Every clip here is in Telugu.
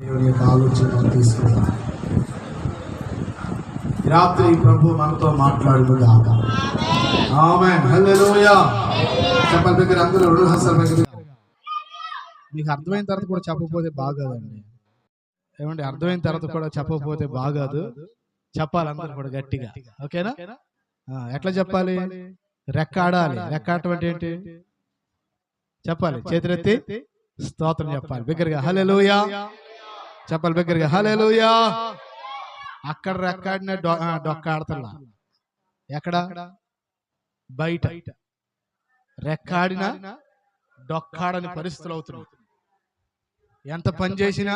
దేవుని యొక్క ఆలోచన తీసుకుందాం రాత్రి ప్రభు మనతో మాట్లాడును గాక ఆమేన్ చెప్పల దగ్గర అందరూ మీకు అర్థమైన తర్వాత కూడా చెప్పకపోతే బాగాదండి. ఏమండి అర్థమైన తర్వాత కూడా చెప్పకపోతే బాగాదు. చెప్పాలి అందరూ కూడా గట్టిగా. ఓకేనా? ఎట్లా చెప్పాలి? రెక్కాడాలి. రెక్కాడటం అంటే ఏంటి? చెప్పాలి. చేతులెత్తి స్తోత్రం చెప్పాలి. బిగ్గరగా హలో చెప్పాలి బిగ్గరగా హల్లెలూయా. అక్కడ రెక్కాడిన డొక్క ఆడతల్లా ఎక్కడ? బయట. రెక్కాడిన డొక్కాడని పరిస్థితులు అవుతున్నాయి ఎంత పని చేసినా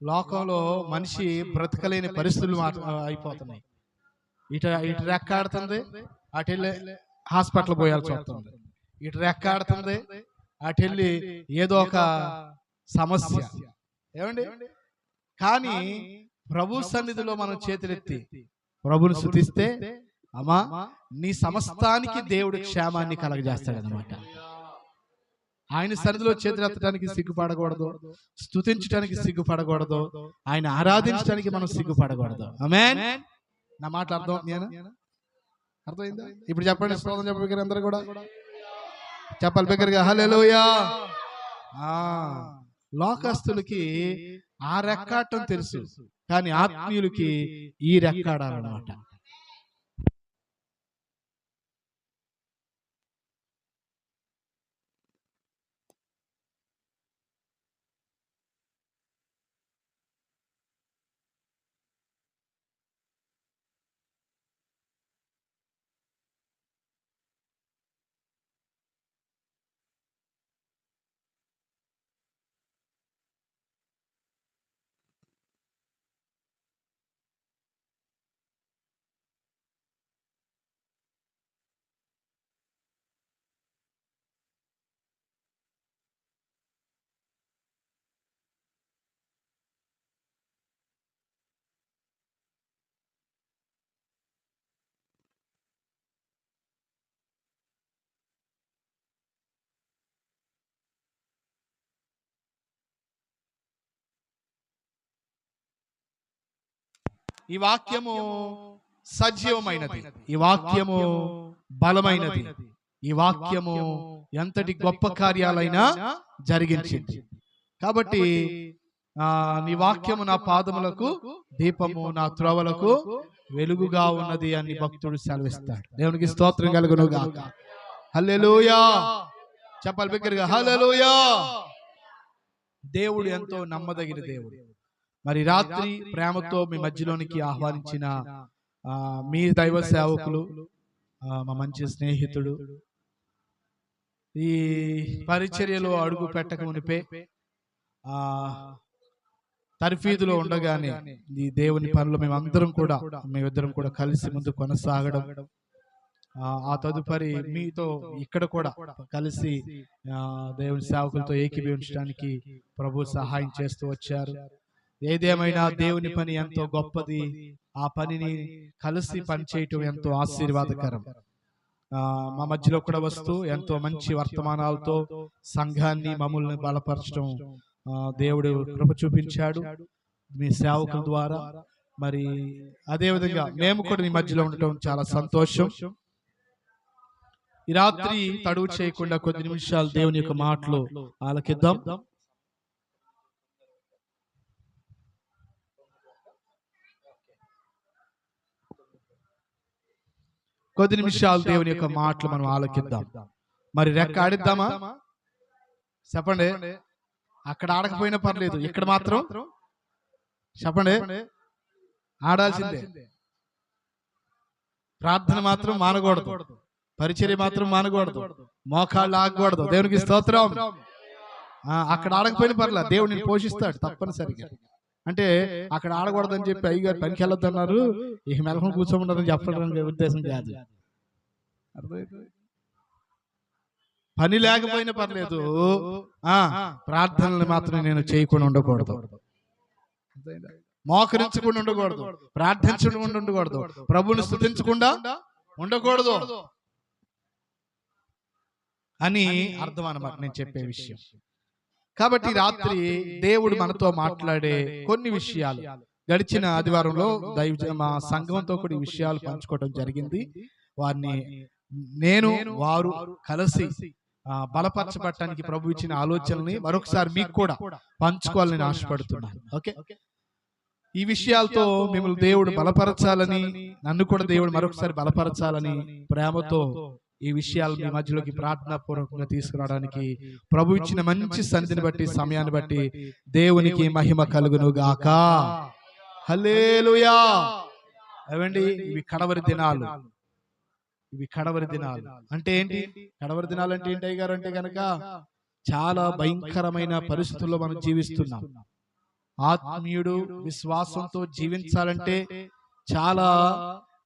లోకంలో మనిషి బ్రతకలేని పరిస్థితులు అయిపోతున్నాయి. ఇటు ఇటు రెక్కాడుతుంది అటు వెళ్ళి హాస్పిటల్ పోయాల్సి వస్తుంది. ఇటు రెక్కాడుతుంది అటు వెళ్ళి ఏదో ఒక సమస్య. ఏమండి? కానీ ప్రభు సన్నిధిలో మనం చేతులెత్తి ప్రభుని శుతిస్తే అమ్మా నీ సమస్తానికి దేవుడు క్షేమాన్ని కలగజేస్తాడనమాట ఆయన సన్నిధిలో చేతులెత్తడానికి సిగ్గుపడకూడదు స్తుతించడానికి సిగ్గుపడకూడదు ఆయన ఆరాధించడానికి మనం సిగ్గుపడకూడదు. ఆమేన్ నా మాట అర్థం నేను అర్థమైందా? ఇప్పుడు చెప్పండి స్తోత్రం చెప్పి అందరూ కూడా. చెప్పాలి బిగ్గరగా ఆ. లోకస్తులకి ఆ రెక్కాటం తెలుసు. కానీ ఆత్మీయులకి ఈ రెక్కాడాలన్నమాట. ఈ వాక్యము సజీవమైనది. ఈ వాక్యము బలమైనది. ఈ వాక్యము ఎంతటి గొప్ప కార్యాలైనా జరిగించింది. కాబట్టి ఆ నీ వాక్యము నా పాదములకు దీపము నా త్రోవలకు వెలుగుగా ఉన్నది అని భక్తుడు సెలవిస్తాడు. దేవునికి స్తోత్రం కలుగును గాక హల్లెలూయా! చెప్పాలి బిగ్గరగా హల్లెలూయా! దేవుడు ఎంతో నమ్మదగిన దేవుడు. మరి రాత్రి ప్రేమతో మీ మధ్యలోనికి ఆహ్వానించిన ఆ, మీ దైవ సేవకులు మా మంచి స్నేహితుడు ఈ పరిచర్యలో అడుగు పెట్టక మునిపే ఆ తర్ఫీదులో ఉండగానే ఈ దేవుని పనులు మేమందరం కూడా మేమిద్దరం కూడా కలిసి ముందు కొనసాగడం ఆ, తదుపరి మీతో ఇక్కడ కూడా కలిసి దేవుని సేవకులతో ఏకీభవించడానికి ప్రభు సహాయం చేస్తూ వచ్చారు. ఏదేమైనా దేవుని పని ఎంతో గొప్పది. ఆ పనిని కలిసి పనిచేయటం ఎంతో ఆశీర్వాదకరం. మా మధ్యలో కూడా వస్తూ ఎంతో మంచి వర్తమానాలతో సంఘాన్ని మమ్మల్ని బలపరచడం. ఆ, దేవుడు కృప చూపించాడు. మీ సేవకుల ద్వారా. మరి అదే విధంగా మేము కూడా మీ మధ్యలో ఉండటం చాలా సంతోషం. ఈ రాత్రి తడువు చేయకుండా కొద్ది నిమిషాలు దేవుని యొక్క మాటలు ఆలకిద్దాం. కొద్ది నిమిషాలు దేవుని యొక్క మాటలు మనం ఆలకిద్దాం. మరి రెక్క ఆడిద్దామా? చెప్పండి. అక్కడ ఆడకపోయినా పర్లేదు. ఇక్కడ మాత్రం చెప్పండి. ఆడాల్సిందే. ప్రార్థన మాత్రం మానకూడదు. పరిచర్య మాత్రం మానకూడదు. మోకాళ్ళు ఆగకూడదు. దేవునికి స్తోత్రం. అక్కడ ఆడకపోయినా పర్లేదు. దేవుడు నేను పోషిస్తాడు తప్పనిసరిగా. అంటే అక్కడ ఆడకూడదని చెప్పి అయ్యగారు పనికి వెళ్ళొద్దు అన్నారు ఇక మెలకం కూర్చోమన్నారని చెప్పడం ఉద్దేశం కాదు. పని లేకపోయినా పర్లేదు. ఆ ప్రార్థనలు మాత్రం నేను చేయకుండా ఉండకూడదు. మోకరించకుండా ఉండకూడదు. ప్రార్థించకుండా ఉండకూడదు. ప్రభుని స్థుతించకుండా ఉండకూడదు. అని అర్థం అనమాట నేను చెప్పే విషయం. కాబట్టి రాత్రి దేవుడు మనతో మాట్లాడే కొన్ని విషయాలు. గడిచిన ఆదివారంలో దైవ మా సంఘంతో కూడా ఈ విషయాలు పంచుకోవడం జరిగింది. వారిని నేను వారు కలిసి బలపరచబట్టడానికి ప్రభు ఇచ్చిన ఆలోచనల్ని మరొకసారి మీకు కూడా పంచుకోవాలని ఆశపడుతున్నాను. ఓకే? ఈ విషయాలతో మిమ్మల్ని దేవుడు బలపరచాలని నన్ను కూడా దేవుడు మరొకసారి బలపరచాలని ప్రేమతో ఈ విషయాలు మీ మధ్యలోకి ప్రార్థనా పూర్వకంగా తీసుకురావడానికి ప్రభు ఇచ్చిన మంచి సన్నిధిని బట్టి సమయాన్ని బట్టి దేవునికి మహిమ కలుగును గాక హల్లేలుయా. అవండి ఇవి కడవరి దినాలు. ఇవి కడవరి దినాలు. అంటే ఏంటి? కడవరి దినాలు అంటే ఏంటి అయ్య గారు అంటే గనక చాలా భయంకరమైన పరిస్థితుల్లో మనం జీవిస్తున్నాం. ఆత్మీయుడు విశ్వాసంతో జీవించాలంటే చాలా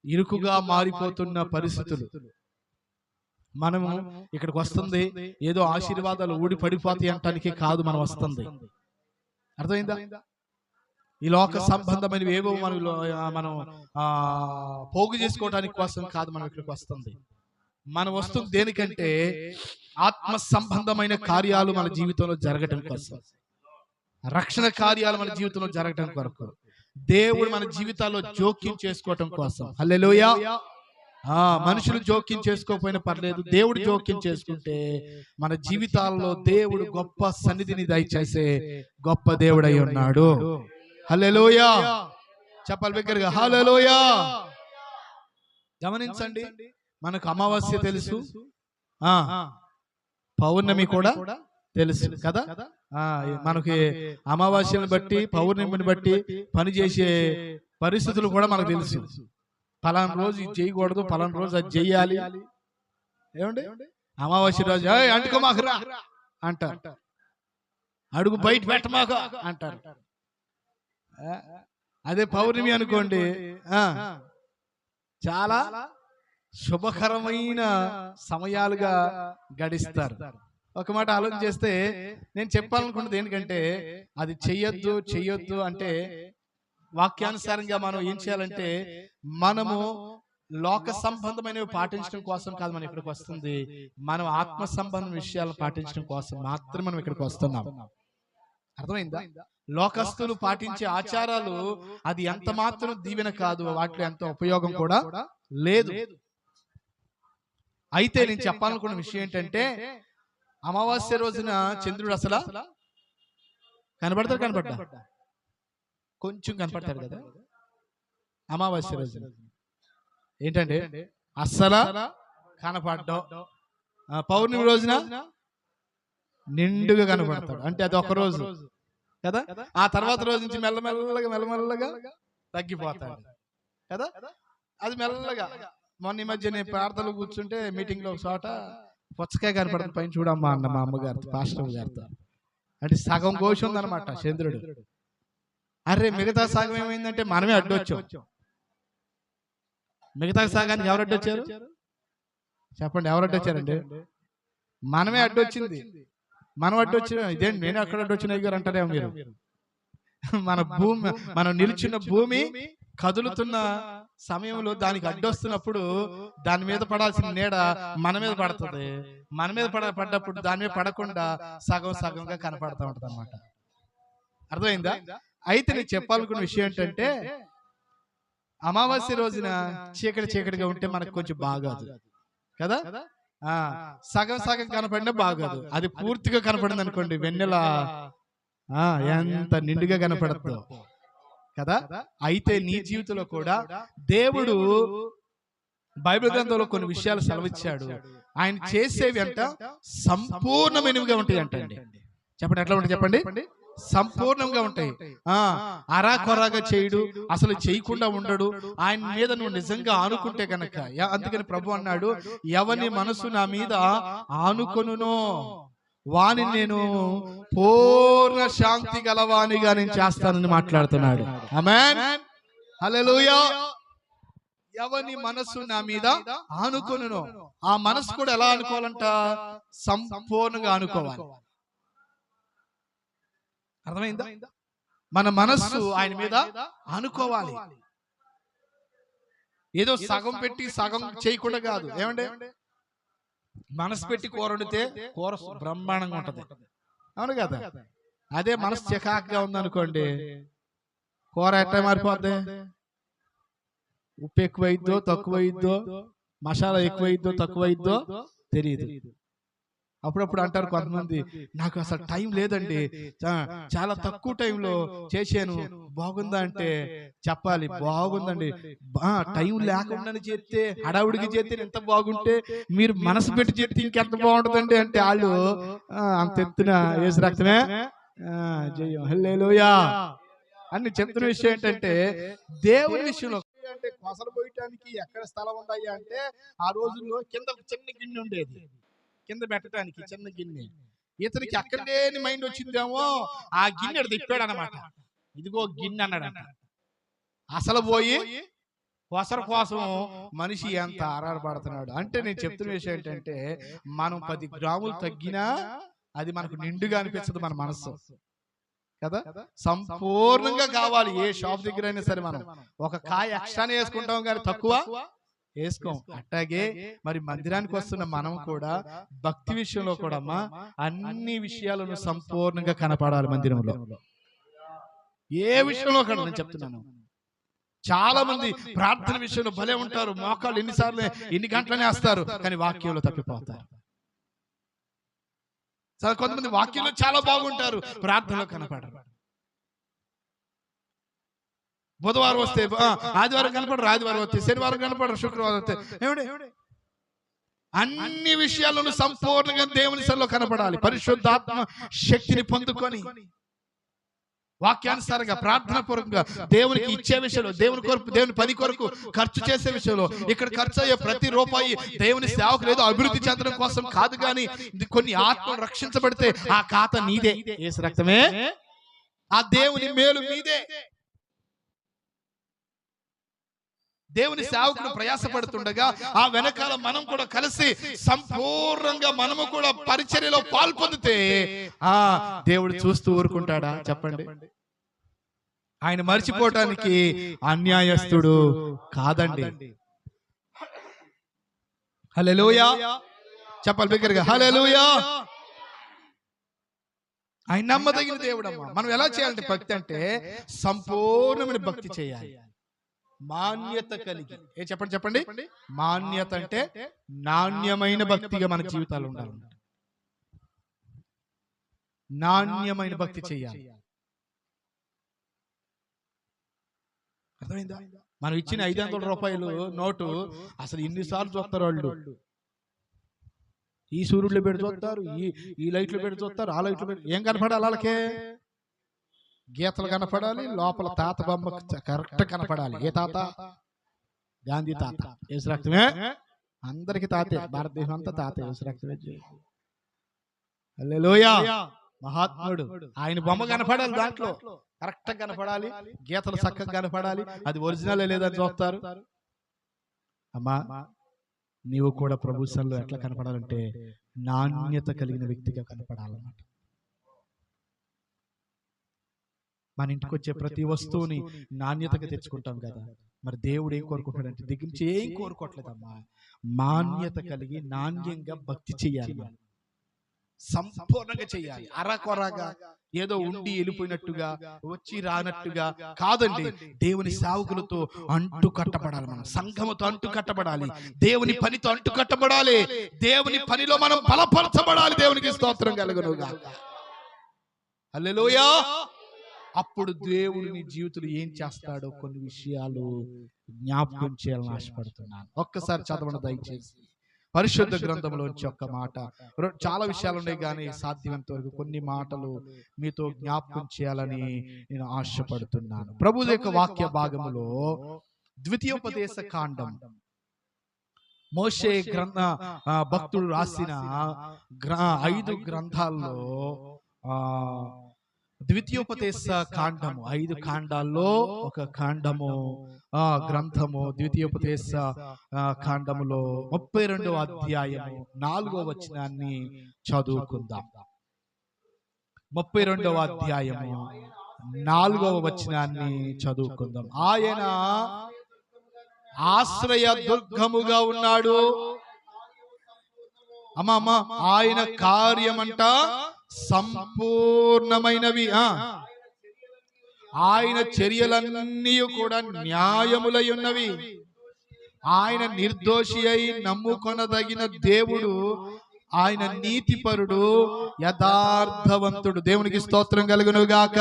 ఇరుకుగా మారిపోతున్న పరిస్థితులు. మనము ఇక్కడికి వస్తుంది. ఏదో ఆశీర్వాదాలు ఊడి పడిపోతాయి అంటానికి కాదు మనం వస్తుంది. అర్థమైందా? ఈ లోక సంబంధమైనవి ఏవో మనం మనం ఆ పోగు చేసుకోవడానికి కోసం కాదు మనం ఇక్కడికి వస్తుంది. మనం వస్తుంది దేనికంటే ఆత్మ సంబంధమైన కార్యాలు మన జీవితంలో జరగటం కోసం. రక్షణ కార్యాలు మన జీవితంలో జరగటం కొరకు. దేవుడు మన జీవితాల్లో జోక్యం చేసుకోవటం కోసం. హల్లెలూయా. ఆ మనుషులు జోక్యం చేసుకోకపోయినా పర్లేదు దేవుడు జోక్యం చేసుకుంటే మన జీవితాల్లో దేవుడు గొప్ప సన్నిధిని దయచేసే గొప్ప దేవుడై ఉన్నాడు. హల్లెలూయా! చెప్పాలి బిగ్గరగా హల్లెలూయా! గమనించండి మనకు అమావాస్య తెలుసు. ఆ పౌర్ణమి కూడా తెలుసు కదా? ఆ మనకి అమావాస్యను బట్టి పౌర్ణమిని బట్టి పనిచేసే పరిస్థితులు కూడా మనకు తెలుసు. పలానా రోజు ఇది చేయకూడదు పలానా రోజు అది చెయ్యాలి ఏమండి? అమావాస్య రోజు. "ఏయ్, అంటుకోమాకురా అంటారు. అడుగు బయట పెట్టమాక అంటారు. అదే పౌర్ణమి అనుకోండి. చాలా శుభకరమైన సమయాలుగా గడిస్తారు. ఒక మాట ఆలోచన చేస్తే నేను చెప్పాలనుకున్నది ఏంటంటే అది చెయ్యొద్దు చెయ్యొద్దు అంటే వాక్యానుసారంగా మనం ఏం చేయాలంటే మనము లోక సంబంధమైనవి పాటించడం కోసం కాదు మనం ఇక్కడికి వస్తుంది. మనం ఆత్మ సంబంధం విషయాలు పాటించడం కోసం మాత్రమే మనం ఇక్కడికి వస్తున్నాం. అర్థమైందా? లోకస్తులు పాటించే ఆచారాలు అది ఎంత మాత్రం దీవెన కాదు. వాటిలో ఎంత ఉపయోగం కూడా లేదు. అయితే నేను చెప్పాలనుకున్న విషయం ఏంటంటే అమావాస్య రోజున చంద్రుడు అసలు కనబడతాడు కనబడ్డా? కొంచెం కనపడతాడు కదా? అమావాస్య రోజున. ఏంటంటే అస్సలు కనపడ్డం. పౌర్ణమి రోజున నిండుగా కనపడతాడు అంటే అది ఒక రోజు. కదా? ఆ తర్వాత రోజు నుంచి మెల్లమెల్లగా మెల్లమెల్లగా తగ్గిపోతాడు కదా? అది మెల్లగా. మొన్న ఈ మధ్య నేను ప్రార్థనలు కూర్చుంటే మీటింగ్లో ఒక చోట పుచ్చకాయ కనపడుతుంది పైన చూడమ్మా అన్న మా అమ్మగారు పాస్టర్ గారితో అంటే సగం కోశం ఉందన్నమాట చంద్రుడు. అరే మిగతా సగం ఏమైందంటే మనమే అడ్డొచ్చాం. మిగతా సగానికి ఎవరు అడ్డొచ్చారు? చెప్పండి ఎవరు అడ్డొచ్చారండి? మనమే అడ్డొచ్చింది. మనం అడ్డొచ్చిన ఇదేంటి నేను అక్కడ అడ్డొచ్చిన గారు అంటారేమో మీరు? మన భూమి మనం నిల్చున్న భూమి కదులుతున్న సమయంలో దానికి అడ్డొస్తున్నప్పుడు దాని మీద పడాల్సిన నీడ మన మీద పడుతుంది. మన మీద పడ పడ్డప్పుడు దాని మీద పడకుండా సగం సగంగా కనపడతా ఉంటది అనమాట అర్థమైందా? అయితే నేను చెప్పాలనుకున్న విషయం ఏంటంటే అమావాస్య రోజున చీకటి చీకటిగా ఉంటే మనకు కొంచెం బాగాదు. కదా? ఆ సగం సగం కనపడినా బాగోదు. అది పూర్తిగా కనపడింది అనుకోండి వెన్నెల ఆ ఎంత నిండుగా కనపడద్దు. కదా? అయితే నీ జీవితంలో కూడా దేవుడు బైబిల్ గ్రంథంలో కొన్ని విషయాలు సెలవిచ్చాడు. ఆయన చేసేవి అంట సంపూర్ణమైనవిగా ఉంటాయి అంటండి చెప్పండి ఎట్లా ఉంటాయి చెప్పండి? సంపూర్ణంగా ఉంటాయి. ఆ అరా కొరాగా చేయడు అసలు చేయకుండా ఉండడు. ఆయన మీద నువ్వు నిజంగా ఆనుకుంటే గనక. యా- అందుకని ప్రభు అన్నాడు ఎవని మనసు నా మీద ఆనుకొనునో. వాని నేను పూర్ణ శాంతి గలవానిగా నేను చేస్తానని మాట్లాడుతున్నాడు. ఎవని మనసు నా మీద ఆనుకొనునో. ఆ మనసు కూడా ఎలా అనుకోవాలంట? సంపూర్ణంగా అనుకోవాలి. అర్థమైందా? మన మనస్సు ఆయన మీద అనుకోవాలి. ఏదో సగం పెట్టి సగం చేయకుండా కాదు. ఏమండి? మనసు పెట్టి కూర వండితే కూర బ్రహ్మాండంగా ఉంటది. అవును కదా? అదే మనసు చికాకుగా ఉందనుకోండి. కూర ఎట్లా మారిపోద్ది? ఉప్పు ఎక్కువైద్దో తక్కువైద్దో మసాలా ఎక్కువైద్దో తక్కువైద్దో తెలియదు అప్పుడప్పుడు అంటారు కొంతమంది నాకు అసలు టైం లేదండి చాలా తక్కువ టైంలో చేశాను. బాగుందా అంటే చెప్పాలి బాగుందండి. బా టైం లేకుండా చేస్తే హడావుడికి చేస్తే ఎంత బాగుంటే మీరు మనసు పెట్టి చేస్తే ఇంకెంత బాగుంటుందండి అంటే వాళ్ళు అంత ఎత్తున వేసి రక్తమే. జయం. హల్లెలూయా. అని చెప్తున్న విషయం ఏంటంటే దేవుని విషయంలో అంటే కొసలు పోయటానికి ఎక్కడ స్థలం ఉన్నాయి అంటే ఆ రోజుల్లో కింద చిన్న గిన్నె ఉండేది. కింద పెట్టడానికి చిన్న గిన్నె. ఇతనికి అక్కడ లేని మైండ్ వచ్చిందేమో ఆ గిన్నె తిప్పాడు అనమాట ఇదిగో గిన్నె అన్నాడంట. అసలు పోయి కొసర కోసం మనిషి ఎంత ఆరాటపడుతున్నాడు అంటే నేను చెప్తున్న విషయం ఏంటంటే మనం పది గ్రాములు తగ్గినా అది మనకు నిండుగా అనిపించదు మన మనస్సు. కదా? సంపూర్ణంగా కావాలి. ఏ షాప్ దగ్గర అయినా సరే మనం. ఒక కాయ ఎక్స్ట్రానే వేసుకుంటాం కానీ తక్కువ. వేసుకోం. అట్లాగే మరి మందిరానికి వస్తున్న మనం కూడా భక్తి విషయంలో కూడా అమ్మా అన్ని విషయాలను సంపూర్ణంగా కనపడాలి మందిరంలో. ఏ విషయంలో కూడా నేను చెప్తున్నాను. చాలా మంది ప్రార్థన విషయంలో భలే ఉంటారు. మోకాళ్ళు ఎన్నిసార్లు ఎన్ని గంటలనే వేస్తారు? కానీ వాక్యంలో తప్పిపోతారు. చాలా కొంతమంది వాక్యంలో చాలా బాగుంటారు. ప్రార్థనలో కనపడరు. బుధవారం వస్తే ఆదివారం కనపడరు ఆదివారం వస్తే శనివారం కనపడరు శుక్రవారం వస్తే. ఏమిటి అన్ని విషయాలను సంపూర్ణంగా దేవుని సరిలో కనపడాలి. పరిశుద్ధాత్మ శక్తిని పొందుకొని. వాక్యానుసారంగా ప్రార్థన పూర్వకంగా దేవునికి ఇచ్చే విషయంలో దేవుని కొరకు దేవుని పని కొరకు ఖర్చు చేసే విషయంలో ఇక్కడ ఖర్చు అయ్యే ప్రతి రూపాయి దేవుని సేవకు లేదో అభివృద్ధి చెందడం కోసం కాదు కానీ కొన్ని ఆత్మలు రక్షించబడితే ఆ ఖాతా నీదే. రక్తమే? ఆ దేవుని మేలు మీదే. దేవుని సేవకుడు ప్రయాసపడుతుండగా ఆ వెనకాల మనం కూడా కలిసి సంపూర్ణంగా మనము కూడా పరిచర్యలో పాల్పొందితే ఆ దేవుడు చూస్తూ ఊరుకుంటాడా? చెప్పండి. ఆయన మర్చిపోవటానికి అన్యాయస్తుడు కాదండి. హల్లెలూయా. చెప్పాలి బిగ్గరగా. హల్లెలూయా. ఆయన నమ్మదగిన దేవుడమ్మా. మనం ఎలా చేయాలంటే భక్తి అంటే సంపూర్ణమైన భక్తి చేయాలి. మాన్యత కలిగి. ఏ చెప్పండి చెప్పండి. మాన్యత అంటే నాణ్యమైన భక్తిగా మన జీవితాలు ఉండాలి. నాణ్యమైన భక్తి చేయాలి. అర్థమైందా? మనం ఇచ్చిన ఐదు వందల రూపాయలు నోటు అసలు ఎన్నిసార్లు చూస్తారు వాళ్ళు. ఈ సూర్యుడు పెట్టి చూస్తారు ఈ ఈ లైట్లు పెట్టి చూస్తారు ఆ లైట్లు పెట్టి ఏం కనపడాలి వాళ్ళకే? గీతలు కనపడాలి లోపల తాత బొమ్మ కరెక్ట్ కనపడాలి. ఏ తాత? గాంధీ తాత. రక్తమే అందరికి తాతే. భారతదేశం అంతా తాత. రక్తమే హల్లెలూయా. మహాత్ముడు. ఆయన బొమ్మ కనపడాలి దాంట్లో. కరెక్ట్ కనపడాలి. గీతలు చక్కగా కనపడాలి. అది ఒరిజినల్ లేదని చూస్తారు? అమ్మా నీవు కూడా ప్రభు సన్నిధిలో ఎట్లా కనపడాలంటే నాణ్యత కలిగిన వ్యక్తిగా కనపడాలన్నమాట. మన ఇంటికి వచ్చే ప్రతి వస్తువుని నాణ్యతగా తెచ్చుకుంటాం కదా. మరి దేవుడు ఏం కోరుకుంటాడంటే దగ్గర నుంచి ఏం కోరుకోవట్లేదమ్మా మాన్యత కలిగి నాణ్యంగా భక్తి చెయ్యాలి మనం. సంపూర్ణంగా చెయ్యాలి అరకొరగా ఏదో ఉండి వెళ్ళిపోయినట్టుగా వచ్చి రానట్టుగా కాదండి. దేవుని సేవకులతో అంటు కట్టబడాలి మనం. సంఘముతో అంటు కట్టబడాలి. దేవుని పనితో అంటు కట్టబడాలి. దేవుని పనిలో మనం బలపరచబడాలి. దేవునికి స్తోత్రం కలుగునుగా. హల్లెలూయా. అప్పుడు దేవుడు నీ జీవితంలో ఏం చేస్తాడో కొన్ని విషయాలు జ్ఞాపకం చేయాలని ఆశపడుతున్నాను. ఒక్కసారి చదవండి దయచేసి. పరిశుద్ధ గ్రంథంలోంచి ఒక్క మాట. చాలా విషయాలు ఉన్నాయి కానీ సాధ్యమైనంత వరకు కొన్ని మాటలు మీతో జ్ఞాపకం చేయాలని నేను ఆశపడుతున్నాను. ప్రభు యొక్క వాక్య భాగములో ద్వితీయోపదేశ కాండం మోషే గ్రంథ ఆ, భక్తుడు రాసిన గ్ర- ఐదు గ్రంథాల్లో ఆ ద్వితీయోపదేశ కాండము. ఐదు కాండాల్లో ఒక కాండము. ఆ గ్రంథము ద్వితీయోపదేశ కాండములో ముప్పై రెండవ అధ్యాయము నాలుగో వచనాన్ని చదువుకుందాం. ముప్పై రెండవ అధ్యాయము నాలుగవ వచనాన్ని చదువుకుందాం. ఆయన ఆశ్రయ దుర్గముగా ఉన్నాడు. అమ్మా అమ్మ ఆయన కార్యమంట సంపూర్ణమైనవి ఆ. ఆయన చర్యలన్నీ కూడా న్యాయములై ఉన్నవి. ఆయన నిర్దోషి అయి నమ్ముకొనదగిన దేవుడు ఆయన నీతిపరుడు యథార్థవంతుడు. దేవునికి స్తోత్రం కలుగునుగాక.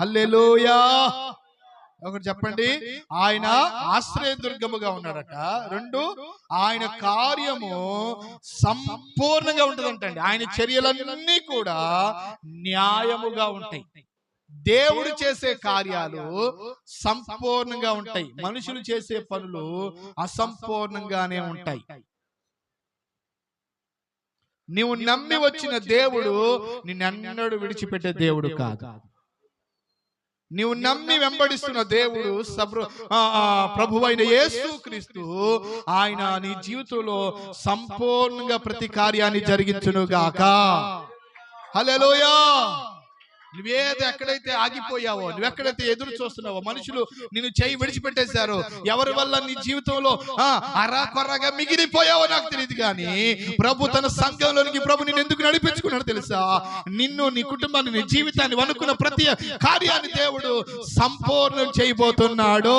హల్లెలూయా. ఒకటి చెప్పండి. ఆయన ఆశ్రయదుర్గముగా ఉన్నాడట. రెండు ఆయన కార్యము సంపూర్ణంగా ఉంటుందంటండి. ఆయన చర్యలన్నీ కూడా న్యాయముగా ఉంటాయి. దేవుడు చేసే కార్యాలు సంపూర్ణంగా ఉంటాయి. మనుషులు చేసే పనులు అసంపూర్ణంగానే ఉంటాయి. నీవు నమ్మి వచ్చిన దేవుడు నిన్నెన్నడూ విడిచిపెట్టే దేవుడు కాదు. నీవు నమ్మి వెంబడిస్తున్న దేవుడు సబ్ర ప్రభు అయిన యేసు క్రీస్తు ఆయన నీ జీవితంలో సంపూర్ణంగా ప్రతి కార్యాన్ని జరిగించును గాక హల్లెలూయా. నువ్వేది ఎక్కడైతే ఆగిపోయావో నువ్వెక్కడైతే ఎదురు చూస్తున్నావో మనుషులు నిన్ను చేయి విడిచిపెట్టేశారు. ఎవరి వల్ల నీ జీవితంలో అరా కొర్రగా మిగిలిపోయావో నాకు తెలియదు కానీ ప్రభు తన సంఘంలోనికి ప్రభు నిన్ను ఎందుకు నడిపించుకున్నాడు తెలుసా? నిన్ను నీ కుటుంబాన్ని నీ జీవితాన్ని అనుకున్న ప్రతి కార్యాన్ని దేవుడు సంపూర్ణం చేయబోతున్నాడు.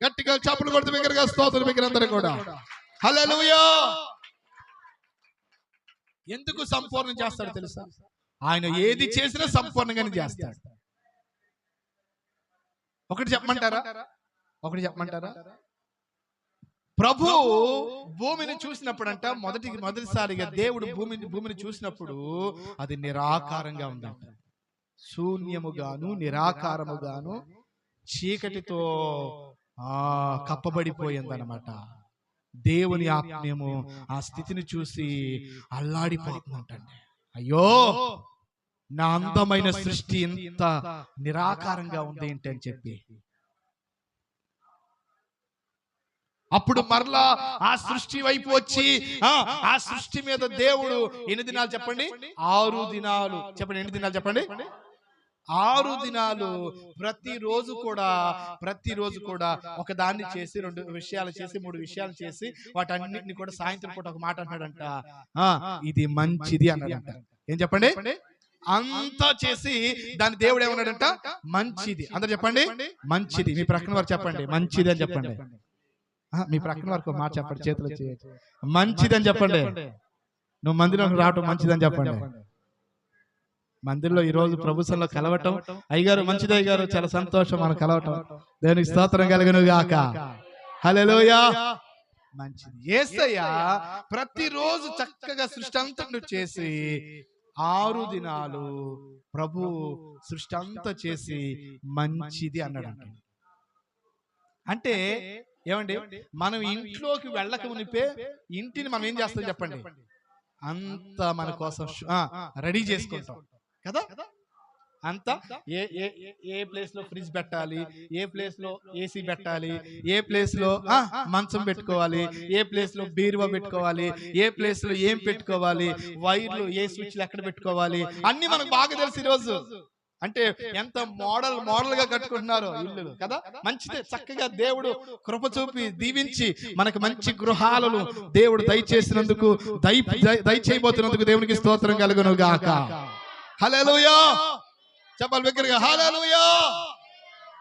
గట్టిగా చప్పులు కొడుతూ దగ్గరగా స్తోత్రం దగ్గర కూడా. హల్లెలూయా! ఎందుకు సంపూర్ణం చేస్తాడు తెలుసా? ఆయన ఏది చేసినా సంపూర్ణంగానే చేస్తాడు. ఒకటి చెప్పమంటారా? ఒకటి చెప్పమంటారా? ప్రభు భూమిని చూసినప్పుడంట మొదటి మొదటిసారిగా దేవుడు భూమిని భూమిని చూసినప్పుడు అది నిరాకారంగా ఉందంట. శూన్యముగాను నిరాకారముగాను చీకటితో ఆ కప్పబడిపోయిందనమాట దేవుని ఆత్మీయము ఆ స్థితిని చూసి అల్లాడిపోతుందంటండి అయ్యో నా అందమైన సృష్టి ఇంత నిరాకారంగా ఉంది ఏంటి అని చెప్పి. అప్పుడు మరలా ఆ సృష్టి వైపు వచ్చి ఆ సృష్టి మీద దేవుడు ఎన్ని దినాలు చెప్పండి? ఆరు దినాలు. చెప్పండి ఎన్ని దినాలు చెప్పండి? ఆరు దినాలు. ప్రతిరోజు కూడా ప్రతిరోజు కూడా ఒక దాన్ని చేసి రెండు విషయాలు చేసి మూడు విషయాలు చేసి వాటన్నిటిని కూడా సాయంత్రం పూట ఒక మాట అన్నాడంట ఇది మంచిది అన్నాడంట. ఏం చెప్పండి? అంతా చేసి దాని దేవుడు ఏమన్నాడంట? మంచిది. అందరు చెప్పండి? మంచిది. మీ ప్రక్కన వారు చెప్పండి. మంచిది అని చెప్పండి. మీ ప్రక్కన వారికి మాట చెప్పండి చేతిలో మంచిది అని చెప్పండి. నువ్వు మందిరం రావటం మంచిదని చెప్పండి. మందిరంలో ఈ రోజు ప్రభుత్వంలో కలవటం. అయ్యగారు మంచిది అయ్యగారు చాలా సంతోషం మనం కలవటం. దేవునికి స్తోత్రం కలుగును గాక. హల్లెలూయా. మంచిది. ఏసయ్య ప్రతిరోజు చక్కగా సృష్టి అంతటి చేసి ఆరు దినాలు ప్రభు సృష్టి అంతా చేసి మంచిది అన్నాడంట. అంటే ఏమండి? మనం ఇంట్లోకి వెళ్ళక మునిపే ఇంటిని మనం ఏం చేస్తాం చెప్పండి? అంత మన కోసం రెడీ చేసుకుంటాం. కదా? అంతా ఏ ఏ ఏ- ఏ ప్లేస్లో ఫ్రిడ్జ్ పెట్టాలి ఏ ప్లేస్లో ఏసీ పెట్టాలి ఏ ప్లేస్లో ఆ, మంచం పెట్టుకోవాలి ఏ ప్లేస్లో బీరువా పెట్టుకోవాలి ఏ ప్లేస్లో ఏం పెట్టుకోవాలి వైర్లు ఏ స్విచ్లు ఎక్కడ పెట్టుకోవాలి అన్ని మనకు బాగా తెలుసు ఈ రోజు అంటే ఎంత మోడల్ మోడల్గా కట్టుకుంటున్నారో ఇల్లు కదా? మంచిదే చక్కగా దేవుడు కృప చూపి దీవించి మనకు మంచి గృహాలను దేవుడు దయచేసినందుకు దయ దయ- దయచేయబోతున్నందుకు దేవునికి స్తోత్రం కలుగును గాక హల్లెలూయా! చెప్పాలి దగ్గరగా హల్లెలూయా.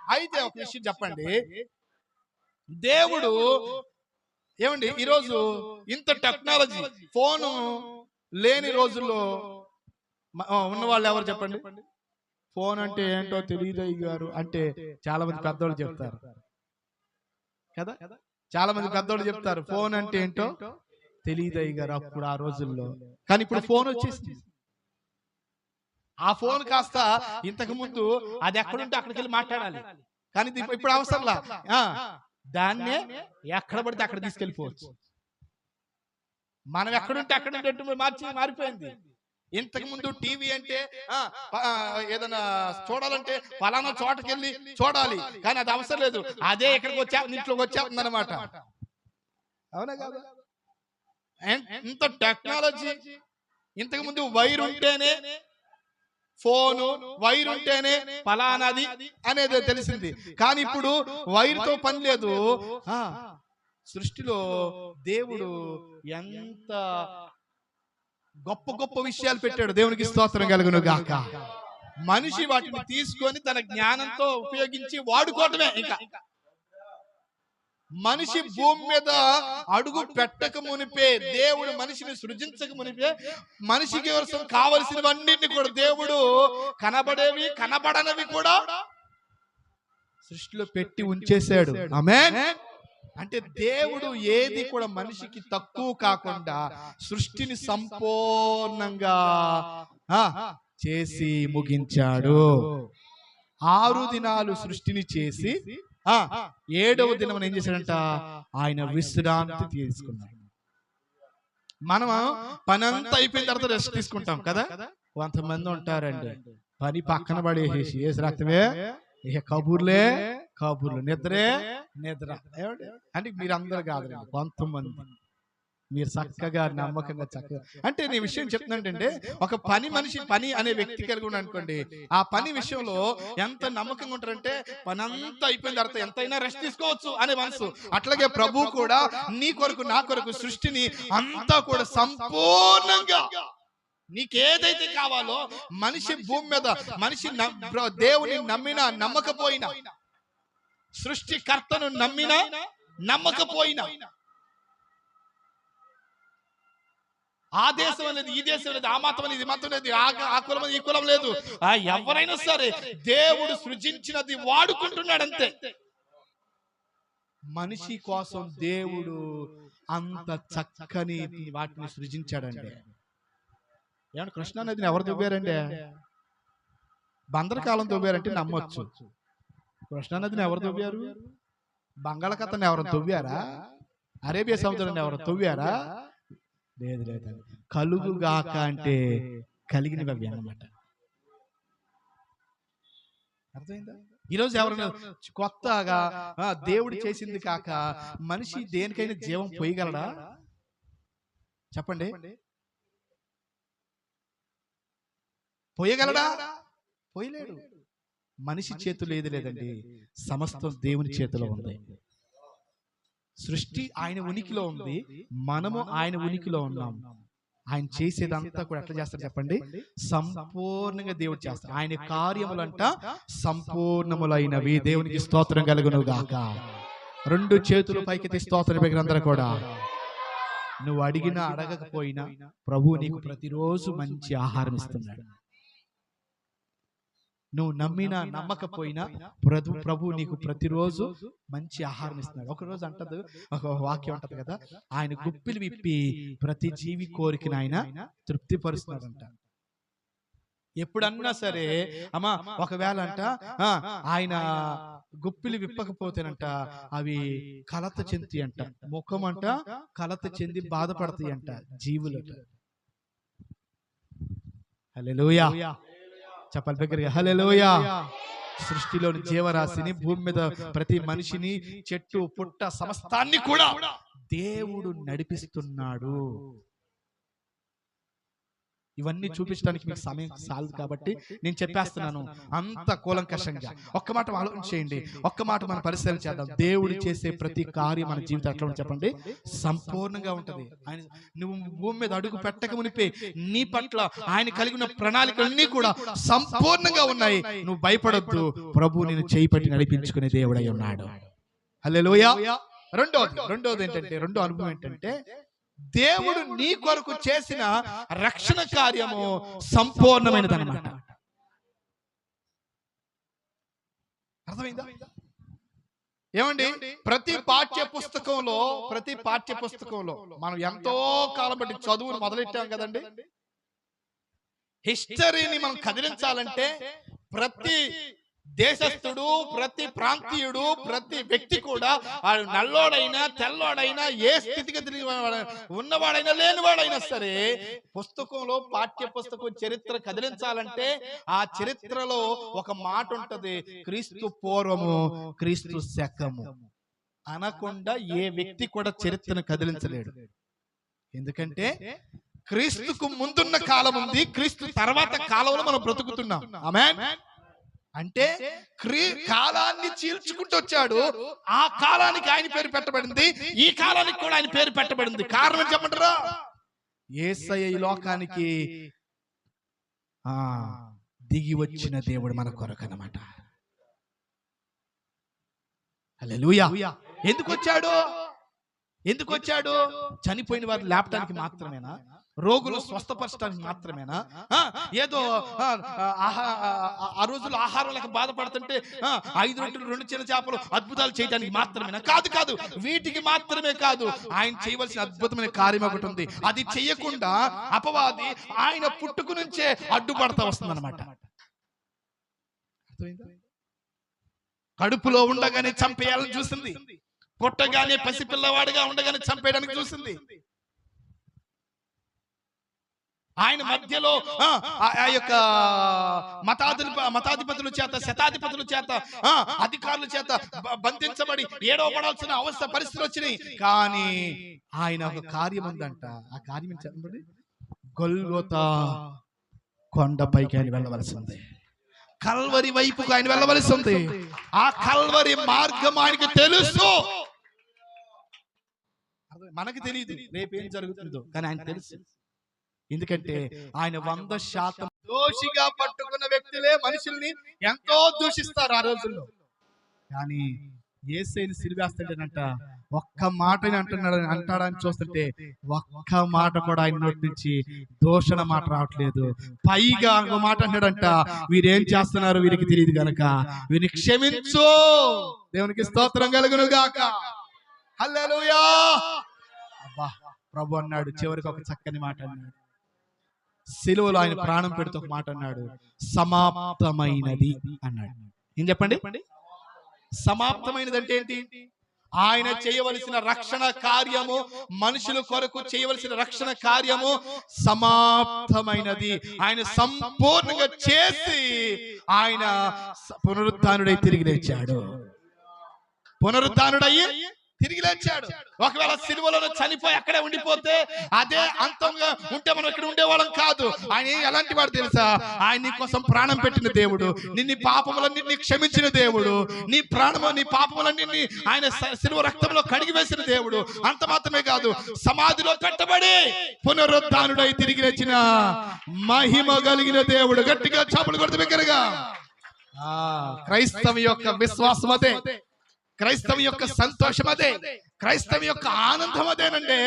అయితే ఒక విషయం చెప్పండి. దేవుడు ఏమండి ఈరోజు ఇంత టెక్నాలజీ ఫోను లేని రోజుల్లో ఉన్న వాళ్ళు ఎవరు చెప్పండి? ఫోన్ అంటే ఏంటో తెలియదు గారు అంటే చాలా మంది పెద్దోళ్ళు చెప్తారు. కదా? చాలా మంది పెద్దోళ్ళు చెప్తారు. ఫోన్ అంటే ఏంటో తెలియదు గారు అప్పుడు ఆ రోజుల్లో. కానీ ఇప్పుడు ఫోన్ వచ్చేసింది. ఆ ఫోన్ కాస్త ఇంతకు ముందు అది ఎక్కడుంటే అక్కడికి వెళ్ళి మాట్లాడాలి. కానీ ఇప్పుడు అవసరంలా. దాన్నే ఎక్కడ పడితే అక్కడ తీసుకెళ్ళిపోవచ్చు. మనం ఎక్కడుంటే అక్కడ ఉండేట్టు మార్చి మారిపోయింది. ఇంతకు ముందు టీవీ అంటే ఏదైనా చూడాలంటే ఫలానా చోటకి వెళ్ళి చూడాలి. కానీ అది అవసరం లేదు. అదే ఇక్కడికి వచ్చా ఇంట్లోకి వచ్చేస్తుంది అనమాట అవునా కాదా? ఇంత టెక్నాలజీ ఇంతకు ముందు వైర్ ఉంటేనే ఫోను వైర్ ఉంటేనే ఫలానాది అనేది తెలిసింది. కానీ ఇప్పుడు వైర్తో పని లేదు. సృష్టిలో దేవుడు ఎంత గొప్ప గొప్ప విషయాలు పెట్టాడు. దేవునికి స్తోత్రం కలుగును గాక. మనిషి వాటిని తీసుకొని తన జ్ఞానంతో ఉపయోగించి వాడుకోవటమే ఇంకా. మనిషి భూమి మీద అడుగు పెట్టక మునిపే దేవుడు మనిషిని సృజించక మునిపే మనిషికి కోసం కావలసినవన్నింటినీ కూడా దేవుడు కనబడేవి కనబడనవి కూడా సృష్టిలో పెట్టి ఉంచేశాడు. ఆమేన్? అంటే దేవుడు ఏది కూడా మనిషికి తక్కువ కాకుండా సృష్టిని సంపూర్ణంగా చేసి ముగించాడు. ఆరు దినాలు సృష్టిని చేసి ఏడవ దినం ఏం చేశాడంట? ఆయన విశ్రాంతి తీసుకున్నాడు. మనం పనంతా అయిపోయిన తర్వాత రెస్ట్ తీసుకుంటాం కదా? కొంతమంది ఉంటారండి. పని పక్కన పడేసేసి ఏసు రక్తమే ఇక కబుర్లే? కబుర్లు? నిద్రే? నిద్ర? అంటే మీరు అందరు కాదు కొంతమంది. మీరు చక్కగా నమ్మకంగా చక్కగా అంటే నేను విషయం చెప్తున్నానంటే ఒక పని మనిషి పని అనే వ్యక్తి కలిగి అనుకోండి ఆ పని విషయంలో ఎంత నమ్మకంగా ఉంటారంటే పని అంతా అయిపోయిన తర్వాత ఎంతైనా రెస్ట్ తీసుకోవచ్చు అనే మనసు. అట్లాగే ప్రభు కూడా నీ కొరకు నా కొరకు సృష్టిని అంతా కూడా సంపూర్ణంగా నీకేదైతే కావాలో మనిషి భూమి మీద మనిషి దేవుని నమ్మినా నమ్మకపోయినా సృష్టికర్తను నమ్మినా నమ్మకపోయినా ఆ దేశం అనేది ఈ దేశం లేదు ఆ మతం అనేది ఈ మతం లేదు ఆ కులం అనేది ఈ కులం లేదు. ఆ ఎవరైనా సరే దేవుడు సృజించినది వాడుకుంటున్నాడు అంతే మనిషి కోసం దేవుడు అంత చక్కని వాటిని సృజించాడండి. ఏమన్నా కృష్ణా నదిని ఎవరు దువ్వారండి? బందరకాలం దువ్వారంటే నమ్మొచ్చు. కృష్ణా నదిని ఎవరు దువ్వారు? బంగాళాఖాతాన్ని ఎవరు తవ్వారా అరేబియా సముద్రాన్ని ఎవరు తవ్వారా లేదు లేదు కలుగుగాక అంటే కలిగినవి అవి అన్నమాట. అర్థమైందా? ఈరోజు ఎవరైనా కొత్తగా దేవుడు చేసింది కాక మనిషి దేనికైనా జీవం పోయగలడా చెప్పండి. పోయగలడా పోయలేడు మనిషి చేతులు ఏది లేదండి. సమస్తం దేవుని చేతిలో ఉంది. సృష్టి ఆయన ఉనికిలో ఉంది. మనము ఆయన ఉనికిలో ఉన్నాం. ఆయన చేసేదంతా కూడా ఎట్లా చేస్తారు చెప్పండి? సంపూర్ణంగా దేవుడు చేస్తాడు. ఆయన కార్యములంట సంపూర్ణములైనవి. దేవునికి స్తోత్రం కలుగును గాక. రెండు చేతులు పైకి స్తోత్రం పెగినందరూ కూడా నువ్వు అడిగినా అడగకపోయినా ప్రభు నీకు ప్రతిరోజు మంచి ఆహారం ఇస్తున్నాడు. నువ్వు నమ్మినా నమ్మకపోయినా ప్రభు ప్రభు నీకు ప్రతిరోజు మంచి ఆహారం ఇస్తున్నాడు. ఒక రోజు అంటది ఒక వాక్యం అంటది కదా ఆయన గుప్పిలు విప్పి ప్రతి జీవి కోరికను ఆయన తృప్తిపరుస్తున్నాడంట. ఎప్పుడన్నా సరే అమ్మా ఒకవేళ అంట ఆయన గుప్పిలు విప్పకపోతేనంట అవి కలత చెంది అంట. ముఖం అంట. కలత చెంది బాధపడతాయి అంట జీవులట హల్లెలూయా. చెప్పాలి దగ్గరగా. సృష్టిలోని జీవరాశిని భూమి మీద ప్రతి మనిషిని చెట్టు పుట్ట సమస్తాన్ని కూడా దేవుడు నడిపిస్తున్నాడు. ఇవన్నీ చూపించడానికి మీకు సమయం చాలదు కాబట్టి నేను చెప్పేస్తున్నాను. అంత కూలంకషంగా. ఒక్క మాట ఆలోచన చేయండి. ఒక్క మాట మనం పరిశీలన చేద్దాం. దేవుడు చేసే ప్రతి కార్యం మన జీవితం ఎట్లా చెప్పండి. సంపూర్ణంగా ఉంటది. ఆయన నువ్వు భూమి మీద అడుగు పెట్టక మునిపే. నీ పట్ల ఆయన కలిగిన ప్రణాళికలన్నీ కూడా సంపూర్ణంగా ఉన్నాయి. నువ్వు భయపడొద్దు. ప్రభు నేను చేయి పట్టి నడిపించుకునే దేవుడై ఉన్నాడు. హల్లెలూయా. రెండోది. రెండోది ఏంటంటే రెండో అనుభవం ఏంటంటే దేవుడు నీ కొరకు చేసిన రక్షణ కార్యము సంపూర్ణమైనది అనమాట అర్థమైందా? ఏమండి? ప్రతి పాఠ్య పుస్తకంలో ప్రతి పాఠ్య పుస్తకంలో మనం ఎంతో కాలం బట్టి చదువును మొదలెట్టాం కదండి? హిస్టరీని మనం కదిలించాలంటే ప్రతి దేశస్థుడు ప్రతి ప్రాంతీయుడు ప్రతి వ్యక్తి కూడా వాడు నల్లోడైనా తెల్లోడైనా ఏ స్థితిగతి ఉన్నవాడైనా లేనివాడైనా సరే పుస్తకంలో పాఠ్య పుస్తకం చరిత్ర కదిలించాలంటే ఆ చరిత్రలో ఒక మాట ఉంటది క్రీస్తు పూర్వము క్రీస్తు శకము. అనకుండా ఏ వ్యక్తి కూడా చరిత్రను కదిలించలేడు. ఎందుకంటే క్రీస్తుకు ముందున్న కాలం ఉంది క్రీస్తు తర్వాత కాలంలో మనం బ్రతుకుతున్నాం. అంటే క్రీ కాలాన్ని చీల్చుకుంటూ వచ్చాడు. ఆ కాలానికి ఆయన పేరు పెట్టబడింది. ఈ కాలానికి కూడా ఆయన పేరు పెట్టబడింది. కారణం చెప్పమంటారా ఏసయ్య ఈ లోకానికి ఆ దిగి వచ్చిన దేవుడు మన కొరకు అనమాట ఎందుకు వచ్చాడు? ఎందుకు వచ్చాడు? చనిపోయిన వారు లేపటానికి మాత్రమేనా? రోగులు స్వస్థపరచడానికి మాత్రమేనా? ఏదో ఆ, రోజుల్లో ఆహారం లేక బాధపడుతుంటే ఐదు రొట్టెలు రెండు చిన్న చేపలు అద్భుతాలు చేయడానికి మాత్రమేనా? కాదు కాదు. వీటికి మాత్రమే కాదు. ఆయన చేయవలసిన అద్భుతమైన కార్యం ఒకటి ఉంది. అది చెయ్యకుండా అపవాది ఆయన పుట్టుకు నుంచే అడ్డుపడతా వస్తుందన్నమాట. కడుపులో ఉండగానే చంపేయాలని చూసింది. పుట్టగానే పసిపిల్లవాడిగా ఉండగానే చంపేయడానికి చూసింది. ఆయన మధ్యలో ఆ, యొక్క మతాధిప మతాధిపతుల చేత శతాధిపతుల చేత అధికారుల చేత బంధించబడి ఏడవబడాల్సిన అవస్థ పరిస్థితులు వచ్చినాయి. కానీ ఆయన ఒక కార్యం ఉందంట. ఆ కార్యం చెప్పండి? గొల్గొతా కొండపైకి ఆయన వెళ్ళవలసి ఉంది. కల్వరి వైపుకు ఆయన వెళ్ళవలసి ఉంది. ఆ కల్వరి మార్గం ఆయనకు తెలుసు. మనకి తెలియదు రేపు ఏం జరుగుతుందో కానీ ఆయన తెలుసు. ఎందుకంటే ఆయన వంద శాతం దోషిగా పట్టుకున్న వ్యక్తులే మనుషుల్ని ఎంతో దూషిస్తారు ఆ రోజుల్లో. కానీ ఏసైని సిరివేస్తాడనంట ఒక్క మాటని అంటున్నాడు అంటాడని చూస్తుంటే ఒక్క మాట కూడా ఆయన నోటి నుంచి దోషణ మాట రావట్లేదు. పైగా ఒక మాట అంటాడంట వీరేం చేస్తున్నారు వీరికి తెలియదు గనక వీరిని క్షమించు. దేవునికి స్తోత్రం కలుగును గాక హల్లెలూయా! అబ్బా ప్రభు అన్నాడు చివరికి ఒక చక్కని మాట అన్నాడు. సిలువలో ఆయన ప్రాణం పెడుతూ ఒక మాట అన్నాడు సమాప్తమైనది అన్నాడు. ఏం చెప్పండి సమాప్తమైనది అంటే ఏంటి? ఆయన చేయవలసిన రక్షణ కార్యము మనుషుల కొరకు చేయవలసిన రక్షణ కార్యము సమాప్తమైనది. ఆయన సంపూర్ణంగా చేసి ఆయన పునరుత్థానుడై తిరిగి లేచాడు. పునరుత్థానుడయ్యి తిరిగి లేచాడు. ఒకవేళ సిలువలో చనిపోయి అక్కడే ఉండిపోతే అదే అంతంగా ఉంటే మనం ఇక్కడ ఉండేవాళ్ళం కాదు. ఆయన ఎలాంటి వాడు తెలుసా? ఆయన నీ కోసం ప్రాణం పెట్టిన దేవుడు నిన్ను పాపములన్నింటినీ క్షమించిన దేవుడు నీ ప్రాణము నీ పాపములన్నింటినీ ఆయన సిలువ రక్తంలో కడిగి వేసిన దేవుడు. అంత మాత్రమే కాదు సమాధిలో పెట్టబడి పునరుద్ధానుడై తిరిగి లేచిన మహిమ కలిగిన దేవుడు. గట్టిగా చాపలు కొడుతు దగ్గరగా క్రైస్తవ యొక్క విశ్వాసం అదే. క్రైస్తవ యొక్క సంతోషం అదే క్రైస్తవ యొక్క ఆనందం అదేనండి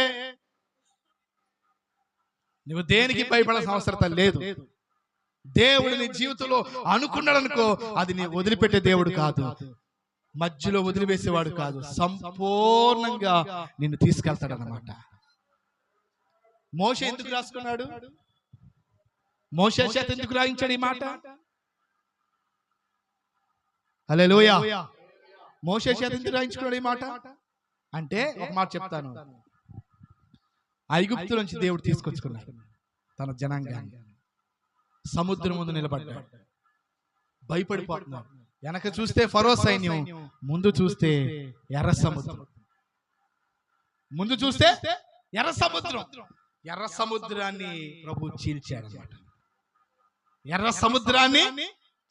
నువ్వు దేనికి భయపడాల్సిన అవసరం లేదు. దేవుడు నీ జీవితంలో అనుకున్నాడు అనుకో అది నీ వదిలిపెట్టే దేవుడు కాదు. మధ్యలో వదిలివేసేవాడు కాదు. సంపూర్ణంగా నిన్ను తీసుకెళ్తాడు అన్నమాట మోష ఎందుకు రాసుకున్నాడు? మోష చేత ఎందుకు రాయించాడు ఈ మాట? హలే మోషే చేత ఎందుకు రాయించుకున్నాడు ఈ మాట? అంటే ఒక మాట చెప్తాను. ఐగుప్తు నుంచి దేవుడు తీసుకొచ్చుకున్నాడు. తన జనాంగాన్ని. సముద్రం ముందు నిలబడ్డాడు. భయపడిపోతున్నాడు. వెనక చూస్తే ఫరో సైన్యం ముందు చూస్తే ఎర్ర సముద్రం. ముందు చూస్తే ఎర్ర సముద్రం. ఎర్ర సముద్రాన్ని ప్రభు చీల్చాడు. ఎర్ర సముద్రాన్ని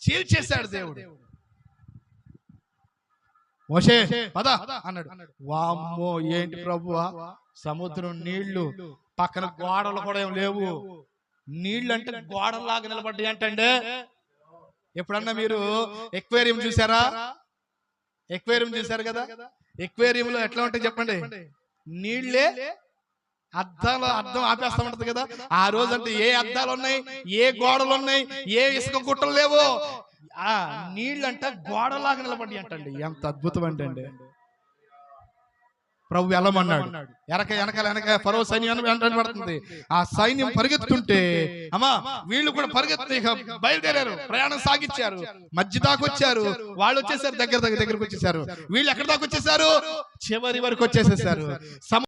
చీల్చేశాడు దేవుడు. మోషే పద అన్నాడు. వామ్మో ఏంటి ప్రభువా? సముద్రం నీళ్ళు పక్కన గోడలు కూడా ఏం లేవు. నీళ్ళు అంటే గోడలాగా నిలబడ్డాయి అంటండే. ఎప్పుడన్నా మీరు ఎక్వేరియం చూసారా ఎక్వేరియం చూసారు కదా? ఎక్వేరియం లో ఎట్లా ఉంటాయి చెప్పండి. నీళ్ళే అద్దాలు అద్దం ఆపేస్తా ఉంటది కదా? ఆ రోజు అంటే ఏ అద్దాలు ఉన్నాయి ఏ గోడలు ఉన్నాయి ఏ ఇసుక గుట్టలు లేవు? ఆ నీళ్ళంట గోడలాగా నిలబడి అంటండి. ఎంత అద్భుతం అంటే అండి ప్రభు వెళ్ళమన్నాడు వెనక వెనకాల వెనక ఫరో సైన్యం వెంట పడుతుంది. ఆ సైన్యం పరిగెత్తుంటే అమ్మా వీళ్ళు కూడా పరిగెత్తి బయలుదేరారు. ప్రయాణం సాగించారు. మధ్య దాకా వచ్చారు. వాళ్ళు వచ్చేసారు దగ్గర దగ్గర దగ్గరకు వచ్చేసారు వీళ్ళు ఎక్కడ దాకా వచ్చేసారు చివరి వరకు వచ్చేసేసారు